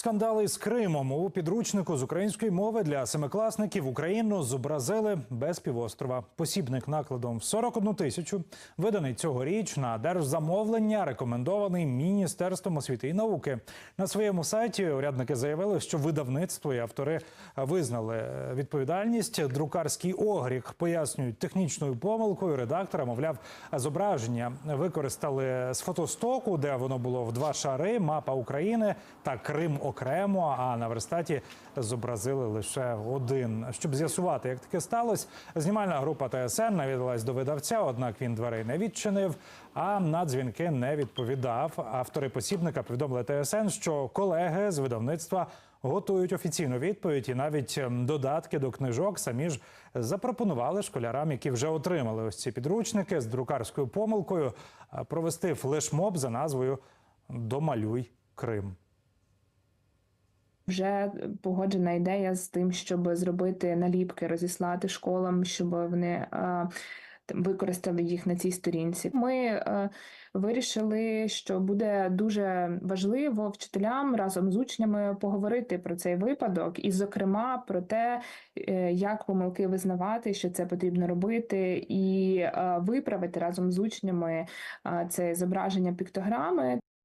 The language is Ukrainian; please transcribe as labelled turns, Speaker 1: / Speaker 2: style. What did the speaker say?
Speaker 1: Скандали з Кримом у підручнику з української мови для семикласників Україну зобразили без півострова. Посібник накладом в 41 тисячу виданий цьогоріч на держзамовлення, рекомендований міністерством освіти і науки. На своєму сайті урядники заявили, що видавництво і автори визнали відповідальність. Друкарський огріх пояснюють технічною помилкою. Редактора, мовляв, зображення використали з фотостоку, де воно було в два шари, мапа України та Крим окремо. А на верстаті зобразили лише один. Щоб з'ясувати, як таке сталося, знімальна група ТСН навідалась до видавця, однак він дверей не відчинив. А на дзвінки не відповідав. Автори посібника повідомили ТСН, що колеги з видавництва готують офіційну відповідь і навіть ем, додатки до книжок самі ж запропонували школярам, які вже отримали ось ці підручники з друкарською помилкою, е, провести флешмоб за назвою Домалюй Крим.
Speaker 2: Вже погоджена ідея з тим, щоб зробити наліпки, розіслати школам, щоб вони е, використали їх на цій сторінці. Ми е, вирішили, що буде дуже важливо вчителям разом з учнями поговорити про цей випадок, і, зокрема, про те, е, як помилки визнавати, що це потрібно робити, і е, виправити разом з учнями е, це зображення піктограми.